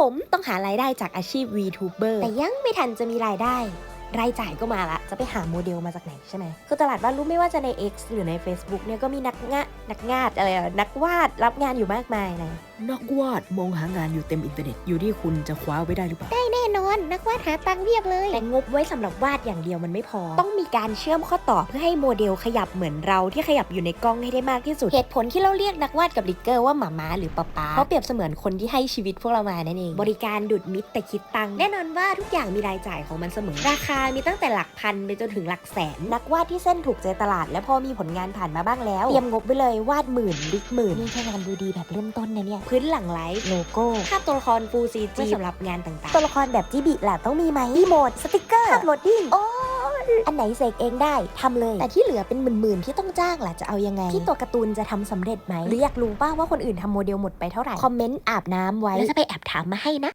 ผมต้องหารายได้จากอาชีพ VTuber แต่ยังไม่ทันจะมีรายได้ รายจ่ายก็มาละ จะไปหาโมเดลมาจากไหนใช่ไหม คือตลาดวาดรูปไม่ว่าจะใน X หรือใน Facebook เนี่ยก็มีนักงะนักงาดอะไรอะนักวาดรับงานอยู่มากมายนะ นักวาดมองหางานอยู่เต็มอินเทอร์เน็ตอยู่ที่คุณจะคว้าไว้ได้หรือเปล่าแน่นอน นักวาดหาตังค์เพียบเลย แต่งบไว้สำหรับวาดอย่างเดียวมันไม่พอ ต้องมีการเชื่อมข้อต่อเพื่อให้โมเดลขยับเหมือนเราที่ขยับอยู่ในกล้องให้ได้มากที่สุด เหตุผลที่เราเรียกนักวาดกับลิกเกอร์ว่าหมาม้าหรือป๊าป๊าเพราะเปรียบเสมือนคนที่ให้ชีวิตพวกเรามานั่นเองบริการดุดมิตรแต่คิดตังค์แน่นอนว่าทุกอย่างมีรายจ่ายของมันเสมอราคามีตั้งแต่หลักพันไปจนถึงหลักแสน นักวาดที่เส้นถูกใจตลาด และพอมีผลงานผ่านมาบ้างแล้ว เตรียมงบไปเลยวาดหมื่นลิกหมื่นนี่แค่งานดูดีแบบเริ่มต้นนะเนี่ย พื้นหลังไลท์โลโก้ภาพตัวละครฟูซีจีสำหรับงานต่างๆ ตัวละครแบบจิบิล่ะต้องมีไหมรีโมทสติกเกอร์ภาพโหลดดิ้งโอ้อันไหนเสกเองได้ทำเลย แต่ที่เหลือเป็นหมื่นๆที่ต้องจ้างล่ะจะเอายังไง ที่ตัวการ์ตูนจะทำสำเร็จไหมหรืออยากรู้ป้าว่าคนอื่นทำโมเดลหมดไปเท่าไหร่คอมเมนต์อาบน้ำไว้แล้วจะไปแอบถามมาให้นะ